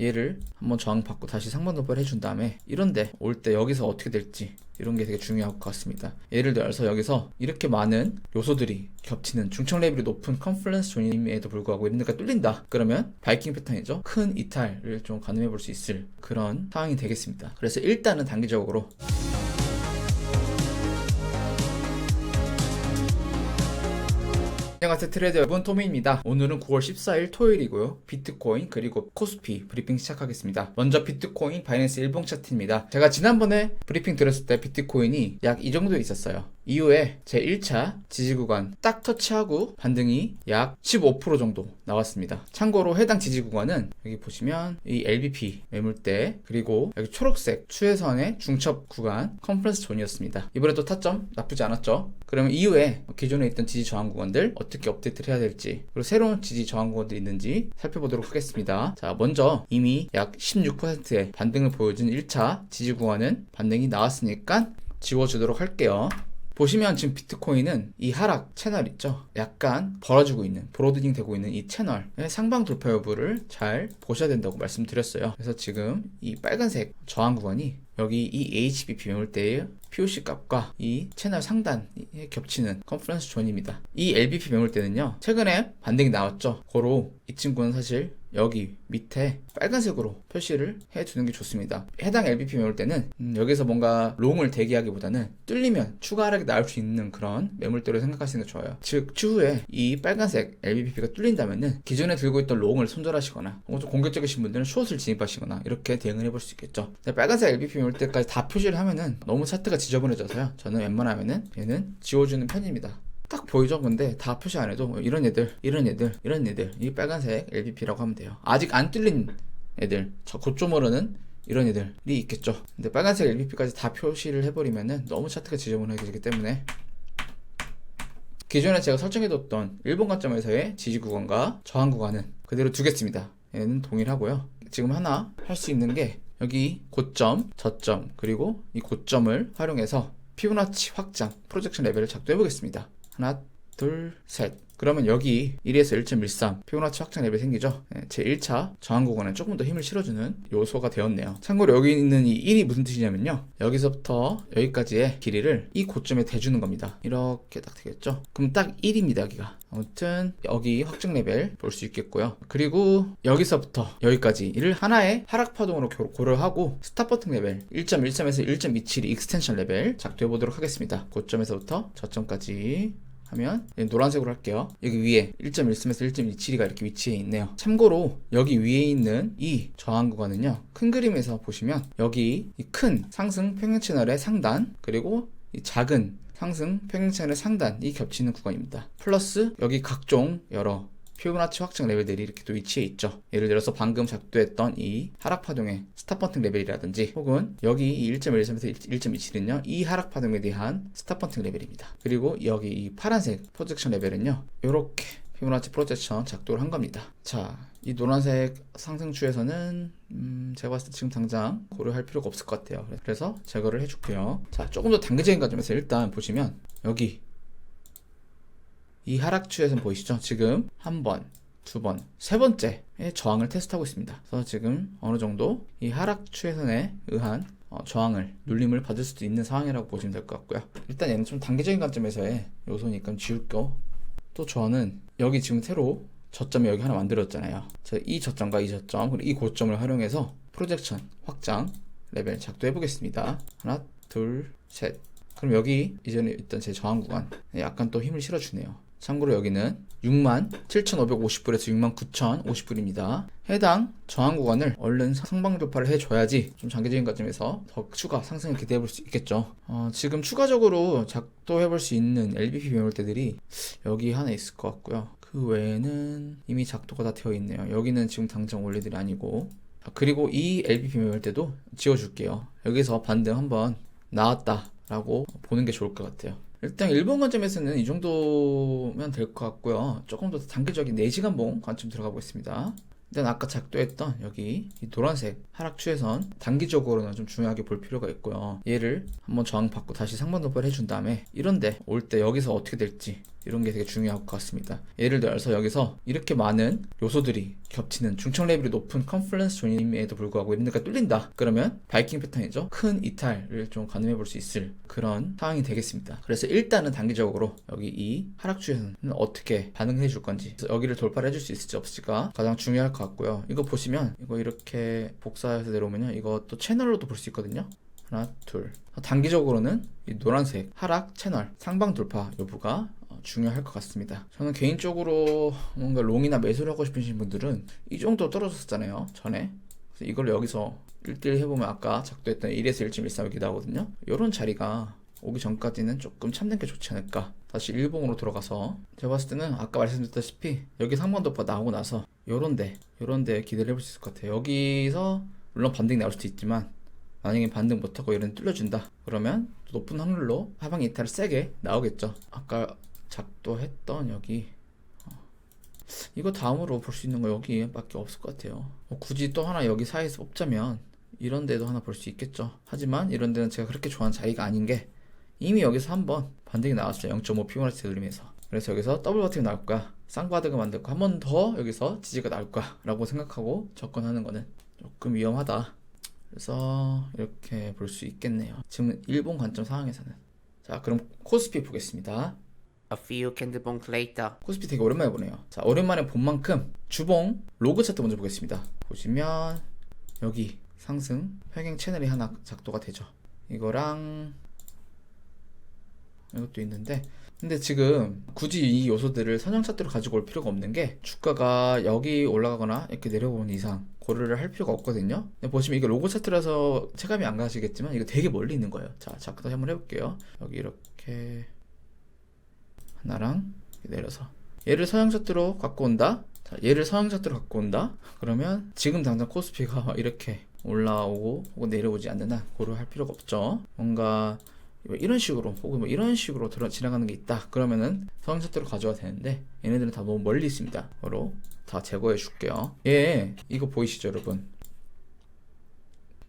얘를 한번 저항 받고 다시 상반도발 해준 다음에 이런데 올 때 여기서 어떻게 될지 이런 게 되게 중요할 것 같습니다. 예를 들어서 여기서 이렇게 많은 요소들이 겹치는 중청 레벨이 높은 컨플런스 존임에도 불구하고 이런 데가 뚫린다. 그러면 바이킹 패턴이죠. 큰 이탈을 좀 가늠해 볼 수 있을 그런 상황이 되겠습니다. 그래서 일단은 단기적으로 안녕하세요. 트레이더 여러분 토미입니다. 오늘은 9월 14일 토요일이고요. 비트코인 그리고 코스피 브리핑 시작하겠습니다. 먼저 비트코인 바이낸스 일봉 차트입니다. 제가 지난번에 브리핑 들었을 때 비트코인이 약 이 정도에 있었어요 이후에 제 1차 지지 구간 딱 터치하고 반등이 약 15% 정도 나왔습니다 참고로 해당 지지 구간은 여기 보시면 이 LBP 매물대 그리고 여기 초록색 추세선의 중첩 구간 컨퍼런스 존이었습니다 이번에도 타점 나쁘지 않았죠 그러면 이후에 기존에 있던 지지 저항 구간들 어떻게 업데이트를 해야 될지 그리고 새로운 지지 저항 구간들이 있는지 살펴보도록 하겠습니다. 자 먼저 이미 약 16%의 반등을 보여준 1차 지지 구간은 반등이 나왔으니까 지워주도록 할게요. 보시면 지금 비트코인은 이 하락 채널 있죠? 약간 벌어지고 있는, 브로드닝 되고 있는 이 채널의 상방 돌파 여부를 잘 보셔야 된다고 말씀드렸어요. 그래서 지금 이 빨간색 저항 구간이 여기 이 HBP 매물대의 POC 값과 이 채널 상단에 겹치는 컨퍼런스 존입니다. 이 LBP 매물대는요, 최근에 반등이 나왔죠. 고로 이 친구는 사실 여기 밑에 빨간색으로 표시를 해두는 게 좋습니다. 해당 LBP 매물대는 음, 여기서 뭔가 롱을 대기하기보다는 뚫리면 추가 하락이 나올 수 있는 그런 매물대로 생각하시는 게 좋아요. 즉 추후에 이 빨간색 LBP가 뚫린다면은 기존에 들고 있던 롱을 손절하시거나 좀 공격적이신 분들은 숏을 진입하시거나 이렇게 대응을 해볼 수 있겠죠. 빨간색 LBP 매물대까지 다 표시를 하면은 너무 차트가 지저분해져서요. 저는 웬만하면은 얘는 지워주는 편입니다. 딱 보이죠? 근데 다 표시 안 해도 이런 애들, 이런 애들, 이런 애들, 이 빨간색 LBP라고 하면 돼요. 아직 안 뚫린 애들, 저 고점으로는 이런 애들이 있겠죠. 근데 빨간색 LBP까지 다 표시를 해버리면은 너무 차트가 지저분해지기 때문에 기존에 제가 설정해뒀던 일본 관점에서의 지지 구간과 저항 구간은 그대로 두겠습니다. 얘는 동일하고요. 지금 하나 할 수 있는 게 여기 고점, 저점, 그리고 이 고점을 활용해서 피부나치 확장 프로젝션 레벨을 작동해 보겠습니다. 하나, 둘, 셋. 그러면 여기 1에서 1.13 피보나치 확장 레벨이 생기죠. 네, 제 1차 저항 구간에 조금 더 힘을 실어주는 요소가 되었네요. 참고로 여기 있는 이 1이 무슨 뜻이냐면요. 여기서부터 여기까지의 길이를 이 고점에 대주는 겁니다. 이렇게 딱 되겠죠. 그럼 딱 1입니다, 여기가. 아무튼 여기 확정 레벨 볼 수 있겠고요. 그리고 여기서부터 여기까지 이를 하나의 하락 파동으로 고- 고려하고 스탑 버튼 레벨 1.13에서 1.27이 익스텐션 레벨 작동해 보도록 하겠습니다. 고점에서부터 저점까지 하면 얘 노란색으로 할게요. 여기 위에 1.13에서 1.27가 이렇게 위치해 있네요. 참고로 여기 위에 있는 이 저항 구간은요. 큰 그림에서 보시면 여기 이큰 상승 평행 채널의 상단 그리고 이 작은 상승 평행 채널의 상단이 겹치는 구간입니다. 플러스 여기 각종 여러 피보나치 확장 레벨들이 이렇게 또 위치해 있죠. 예를 들어서 방금 작동했던 이 하락 파동의 스탑 버튼 레벨이라든지 혹은 여기 이 1.13에서 1.27은요. 이 하락 파동에 대한 스탑 버튼 레벨입니다. 그리고 여기 이 파란색 프로젝션 레벨은요. 이렇게 피보나치 프로젝션 작동을 한 겁니다. 자, 이 노란색 상승추에서는 음, 제가 봤을 때 지금 당장 고려할 필요가 없을 것 같아요. 그래서 제거를 해줄게요. 자, 조금 더 단계적인 관점에서 일단 보시면 여기 이 하락추에선 보이시죠? 지금 한 번, 두 번, 세 번째의 저항을 테스트하고 있습니다. 그래서 지금 어느 정도 이 하락추에선에 의한 어, 저항을 눌림을 받을 수도 있는 상황이라고 보시면 될 것 같고요. 일단 얘는 좀 단계적인 관점에서의 요소니까 지울게요. 또 저는 여기 지금 새로 저점이 여기 하나 만들었잖아요. 자, 이 저점과 이 저점 그리고 이 고점을 활용해서 프로젝션 확장 레벨 작동해 보겠습니다. 하나, 둘, 셋. 그럼 여기 이전에 있던 제 저항 구간 약간 또 힘을 실어주네요. 참고로 여기는 67,550불에서 69,050불입니다. 해당 저항 구간을 얼른 상방 돌파를 해줘야지 좀 장기적인 관점에서 더 추가 상승을 기대해 볼 수 있겠죠. 어, 지금 추가적으로 작동해 볼 수 있는 LBP 매물대들이 여기 하나 있을 것 같고요. 그 외에는 이미 작도가 다 되어 있네요. 여기는 지금 당장 원리들이 아니고 아, 그리고 이 LBP 매물대도 지워줄게요. 여기서 반등 한번 나왔다라고 보는 게 좋을 것 같아요. 일단 일본 관점에서는 이 정도면 될 것 같고요. 조금 더 단계적인 4시간 봉 관점 들어가 보겠습니다. 일단 아까 작도했던 여기 이 노란색 하락 추에선 단기적으로는 좀 중요하게 볼 필요가 있고요. 얘를 한번 저항받고 다시 상반 도발 해준 다음에 이런데 올 때 여기서 어떻게 될지 이런 게 되게 중요할 것 같습니다. 예를 들어서 여기서 이렇게 많은 요소들이 겹치는 중청 레벨이 높은 컨플런스 존임에도 불구하고 이런 데가 뚫린다. 그러면 바이킹 패턴이죠. 큰 이탈을 좀 가늠해 볼 수 있을 그런 상황이 되겠습니다. 그래서 일단은 단기적으로 여기 이 하락주에서는 어떻게 반응해 줄 건지 여기를 돌파를 해줄 수 있을지 없을지가 가장 중요할 것 같고요. 이거 보시면 이거 이렇게 복사해서 내려오면요. 또 채널로도 볼 수 있거든요. 하나, 둘. 단기적으로는 이 노란색 하락 채널 상방 돌파 여부가 어, 중요할 것 같습니다. 저는 개인적으로 뭔가 롱이나 매수를 하고 싶으신 분들은 이 정도 떨어졌었잖아요. 전에. 그래서 이걸 여기서 1대1 해보면 아까 작도했던 1에서 1.13 여기 나오거든요. 이런 자리가 오기 전까지는 조금 참는 게 좋지 않을까. 다시 일봉으로 돌아가서 제가 봤을 때는 아까 말씀드렸다시피 여기 상방 돌파 나오고 나서 요런데 요런데 기대를 해볼 수 있을 것 같아요. 여기서 물론 반등이 나올 수도 있지만 만약에 반등 못하고 이런 뚫려준다 그러면 높은 확률로 하방 이탈을 세게 나오겠죠 아까 작도했던 여기. 어, 이거 다음으로 볼 수 있는 거 여기밖에 없을 것 같아요. 뭐 굳이 또 하나 여기 사이에서 뽑자면 이런 데도 하나 볼 수 있겠죠. 하지만 이런 데는 제가 그렇게 좋아하는 자리가 아닌 게 이미 여기서 한번 반등이 나왔어요. 0.5 피보나치 되돌리면서. 그래서 여기서 더블 버튼이 나올 거야. 쌍바닥을 만들고 한 번 더 여기서 지지가 나올 거야. 라고 생각하고 접근하는 거는 조금 위험하다. 그래서 이렇게 볼 수 있겠네요. 지금 일본 관점 상황에서는. 자, 그럼 코스피 보겠습니다. A few candlebonks later, 코스피 되게 오랜만에 보네요. 자, 오랜만에 본 만큼 주봉 로그 차트 먼저 보겠습니다. 보시면 여기 상승 평행 채널이 하나 작도가 되죠. 이거랑 이것도 있는데 근데 지금 굳이 이 요소들을 선형 차트로 가지고 올 필요가 없는 게 주가가 여기 올라가거나 이렇게 내려오는 이상 고려를 할 필요가 없거든요. 보시면 이게 로고 차트라서 체감이 안 가시겠지만 이거 되게 멀리 있는 거예요. 자, 작도 한번 해볼게요. 여기 이렇게 하나랑 내려서 얘를 서양 차트로 갖고 온다. 자, 얘를 서양 차트로 갖고 온다. 그러면 지금 당장 코스피가 이렇게 올라오고 혹은 내려오지 않는 한 고려할 필요가 없죠. 뭔가 뭐 이런 식으로 혹은 뭐 이런 식으로 들어 지나가는 게 있다. 그러면은 서양 차트로 가져야 되는데 얘네들은 다 너무 멀리 있습니다. 바로 다 제거해 줄게요. 예, 이거 보이시죠, 여러분?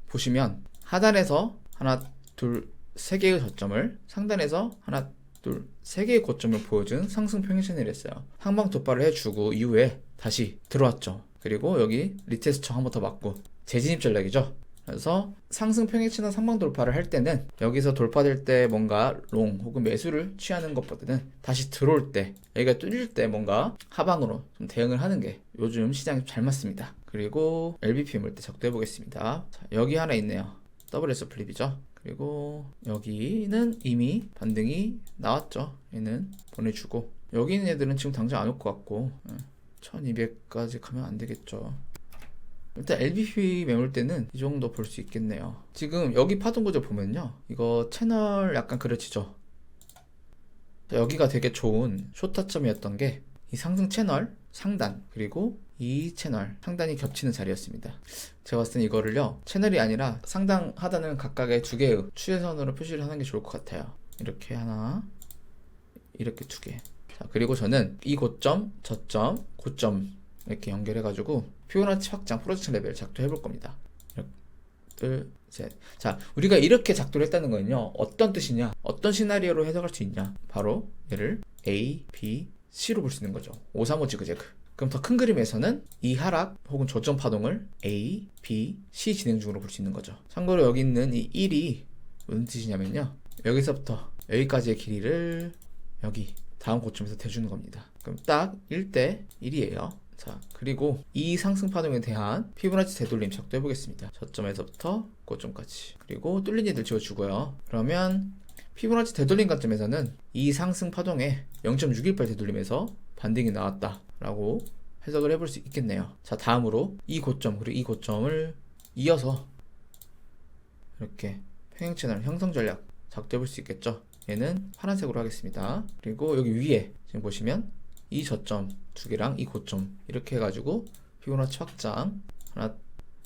보시면 하단에서 하나, 둘, 세 개의 저점을 상단에서 하나, 둘, 세 개의 고점을 보여준 상승 평행 채널이었어요. 항방 돌파를 해주고 이후에 다시 들어왔죠. 그리고 여기 리테스트 한번 더 맞고 재진입 전략이죠. 그래서 상승 평행 채널 상방 돌파를 할 때는 여기서 돌파될 때 뭔가 롱 혹은 매수를 취하는 것보다는 다시 들어올 때 여기가 뚫릴 때 뭔가 하방으로 좀 대응을 하는 게 요즘 시장에 잘 맞습니다. 그리고 LBP 물때 작도해 보겠습니다. 자, 여기 하나 있네요. WS 플립이죠. 그리고 여기는 이미 반등이 나왔죠. 얘는 보내주고 여기 있는 애들은 지금 당장 안 올 것 같고 1200까지 가면 안 되겠죠. 일단 LBP 매물 때는 이 정도 볼 수 있겠네요. 지금 여기 파동 구조 보면요. 이거 채널 약간 그려지죠. 자, 여기가 되게 좋은 쇼타점이었던 게 이 상승 채널 상단 그리고 이 채널 상단이 겹치는 자리였습니다. 제가 봤을 땐 이거를요 채널이 아니라 상단 하단을 각각의 두 개의 추세선으로 표시를 하는 게 좋을 것 같아요. 이렇게 하나 이렇게 두 개. 자 그리고 저는 이 고점 저점 고점 이렇게 연결해가지고 피보나치 확장 프로젝션 레벨 작도해 볼 겁니다. 둘, 셋. 자, 우리가 이렇게 작도를 했다는 거는요, 어떤 뜻이냐, 어떤 시나리오로 해석할 수 있냐. 바로 얘를 A, B, C로 볼 수 있는 거죠. 535 지그재그. 그럼 더 큰 그림에서는 이 하락 혹은 저점 파동을 A, B, C 진행 중으로 볼 수 있는 거죠. 참고로 여기 있는 이 1이 무슨 뜻이냐면요. 여기서부터 여기까지의 길이를 여기 다음 고점에서 대주는 겁니다. 그럼 딱 1대 1이에요. 자, 그리고 이 상승 파동에 대한 피보나치 되돌림 작도 해보겠습니다. 저점에서부터 고점까지. 그리고 뚫린 애들 지워주고요. 그러면 피보나치 되돌림 관점에서는 이 상승 파동에 0.618 되돌림에서 반등이 나왔다 라고 해석을 해볼 수 있겠네요. 자, 다음으로 이 고점 그리고 이 고점을 이어서 이렇게 평행 채널 형성 전략 작도해볼 수 있겠죠. 얘는 파란색으로 하겠습니다. 그리고 여기 위에 지금 보시면 이 저점 두 개랑 이 고점 이렇게 해가지고 피보나치 확장 하나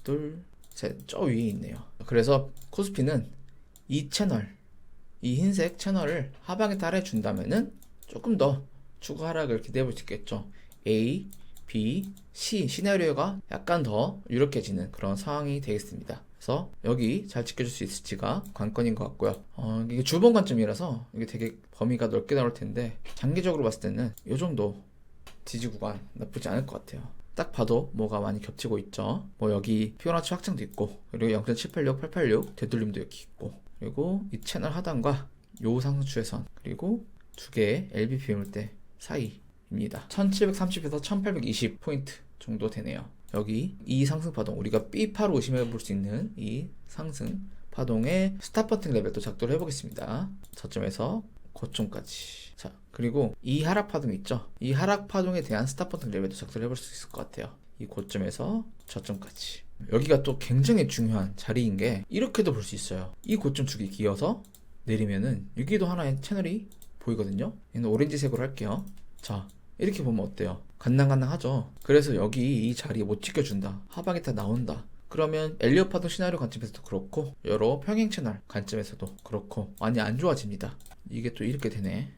둘 셋 저 위에 있네요. 그래서 코스피는 이 채널 이 흰색 채널을 하방에 따라 준다면은 조금 더 추가 하락을 기대해 볼 수 있겠죠. A, B, C 시나리오가 약간 더 유력해지는 그런 상황이 되겠습니다. 그래서 여기 잘 지켜줄 수 있을지가 관건인 것 같고요. 어, 이게 주번 관점이라서 이게 되게 범위가 넓게 나올 텐데 장기적으로 봤을 때는 이 정도 지지 구간 나쁘지 않을 것 같아요. 딱 봐도 뭐가 많이 겹치고 있죠. 뭐 여기 피오나치 확장도 있고 그리고 0.786, 886 되돌림도 여기 있고 그리고 이 채널 하단과 요 상승 추세선 그리고 두 개의 LBP 매물대 사이 입니다. 1730에서 1820 포인트 정도 되네요. 여기 이 상승 파동 우리가 B파로 의심해 볼 수 있는 이 상승 파동의 스탑 버튼 레벨도 작도를 해보겠습니다. 저점에서 고점까지. 자, 그리고 이 하락 파동 있죠? 이 하락 파동에 대한 스탑 버튼 레벨도 작도를 해볼 수 있을 것 같아요. 이 고점에서 저점까지. 여기가 또 굉장히 중요한 자리인 게 이렇게도 볼 수 있어요. 이 고점 축이 기어서 내리면은 여기도 하나의 채널이 보이거든요. 얘는 오렌지색으로 할게요. 자, 이렇게 보면 어때요? 간당간당하죠. 그래서 여기 이 자리에 못 지켜준다. 하방이 다 나온다. 그러면 엘리엇 파동 시나리오 관점에서도 그렇고 여러 평행 채널 관점에서도 그렇고 많이 안 좋아집니다. 이게 또 이렇게 되네.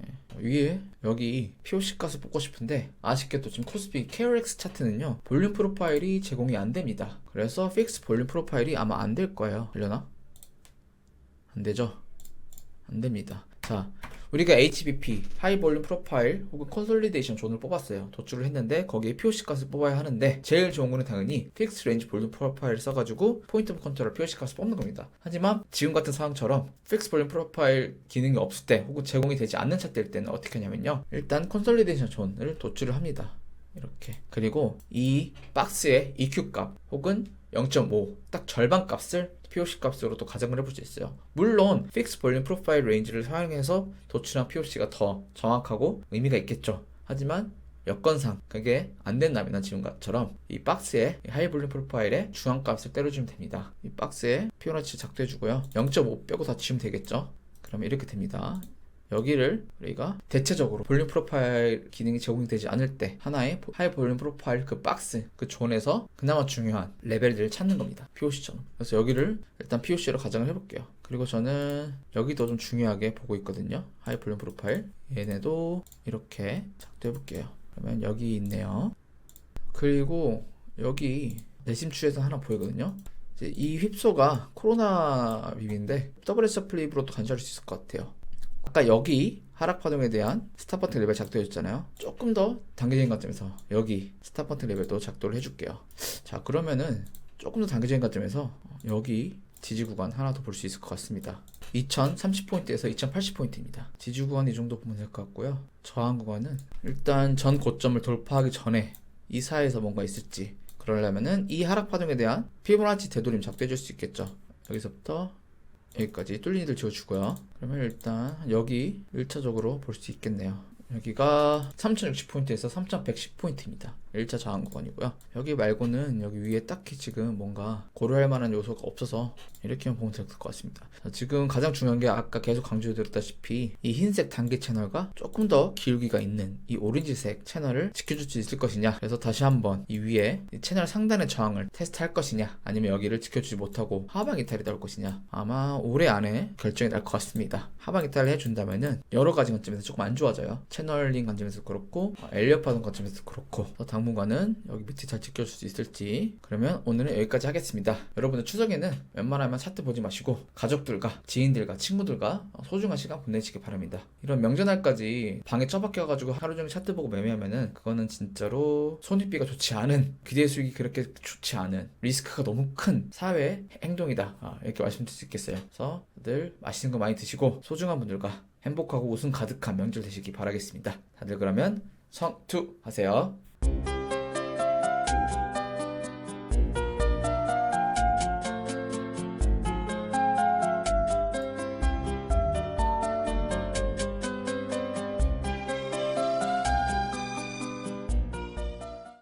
예. 위에 여기 POC 값을 뽑고 싶은데 아쉽게도 지금 코스피 KRX 차트는요 볼륨 프로파일이 제공이 안 됩니다. 그래서 픽스 볼륨 프로파일이 아마 안 될 거예요. 되려나? 안 되죠? 안 됩니다. 자, 우리가 HBP, 하이 볼륨 프로파일 혹은 컨솔리데이션 존을 뽑았어요. 도출을 했는데 거기에 POC 값을 뽑아야 하는데 제일 좋은 거는 당연히 픽스 레인지 볼륨 프로파일을 써가지고 포인트 컨트롤 POC 값을 뽑는 겁니다. 하지만 지금 같은 상황처럼 픽스 볼륨 프로파일 기능이 없을 때 혹은 제공이 되지 않는 차트일 때는 어떻게 하냐면요. 일단 컨솔리데이션 존을 도출을 합니다. 이렇게 그리고 이 박스의 EQ 값 혹은 0.5 딱 절반 값을 POC 값으로 또 가정을 해볼 수 있어요. 물론 픽스 볼륨 프로파일 레인지를 사용해서 도출한 POC가 더 정확하고 의미가 있겠죠. 하지만 여건상 그게 안 된다면 지금처럼 이 박스에 이 하이 볼륨 프로파일의 중앙 값을 때려주면 됩니다. 이 박스에 피오나치 작도해주고요. 0.5 빼고 다 치면 되겠죠. 그러면 이렇게 됩니다. 여기를 우리가 대체적으로 볼륨 프로파일 기능이 제공이 되지 않을 때 하나의 보- 하이 볼륨 프로파일 그 박스 그 존에서 그나마 중요한 레벨들을 찾는 겁니다. POC처럼. 그래서 여기를 일단 POC로 가정을 해볼게요. 그리고 저는 여기도 좀 중요하게 보고 있거든요. 하이 볼륨 프로파일. 얘네도 이렇게 작도해볼게요. 그러면 여기 있네요. 그리고 여기 내심추에서 하나 보이거든요. 이 휩소가 코로나 빔인데 WS 플립으로도 간주할 수 있을 것 같아요. 아까 여기 하락 파동에 대한 스탑 버튼 레벨 작도해줬잖아요. 조금 더 단계적인 관점에서 여기 스탑 버튼 레벨도 작도를 해줄게요. 자 그러면은 조금 더 단계적인 관점에서 여기 지지 구간 하나 더 볼 수 있을 것 같습니다. 2030포인트에서 2080포인트입니다. 지지 구간 이 정도 보면 될 것 같고요. 저항 구간은 일단 전 고점을 돌파하기 전에 이 사이에서 뭔가 있을지 그러려면은 이 하락 파동에 대한 피보나치 되돌림 작도해줄 수 있겠죠. 여기서부터 여기까지 뚫린 이들 지워주고요. 그러면 일단 여기 1차적으로 볼 수 있겠네요. 여기가 3060포인트에서 3110포인트입니다. 1차 저항 구간이고요. 여기 말고는 여기 위에 딱히 지금 뭔가 고려할 만한 요소가 없어서 이렇게만 보면 될 것 같습니다. 자, 지금 가장 중요한 게 아까 계속 강조드렸다시피 이 흰색 단계 채널과 조금 더 기울기가 있는 이 오렌지색 채널을 지켜줄 수 있을 것이냐. 그래서 다시 한번 이 위에 이 채널 상단의 저항을 테스트할 것이냐. 아니면 여기를 지켜주지 못하고 하방 이탈이 나올 것이냐. 아마 올해 안에 결정이 날 것 같습니다. 하방 이탈을 해준다면은 여러 가지 관점에서 조금 안 좋아져요. 채 널링 관점에서 그렇고 어, 엘리엇 파동 관점에서 그렇고 당분간은 여기 밑에 잘 지켜줄 수 있을지 그러면 오늘은 여기까지 하겠습니다. 여러분들 추석에는 웬만하면 차트 보지 마시고 가족들과 지인들과 친구들과 어, 소중한 시간 보내시기 바랍니다. 이런 명절날까지 방에 처박혀가지고 하루 종일 차트 보고 매매하면은 그거는 진짜로 손익비가 좋지 않은 기대 수익이 그렇게 좋지 않은 리스크가 너무 큰 사회 행동이다 아, 이렇게 말씀드릴 수 있겠어요. 그래서 다들 맛있는 거 많이 드시고 소중한 분들과 행복하고 웃음 가득한 명절 되시기 바라겠습니다. 다들 그러면 성투 하세요.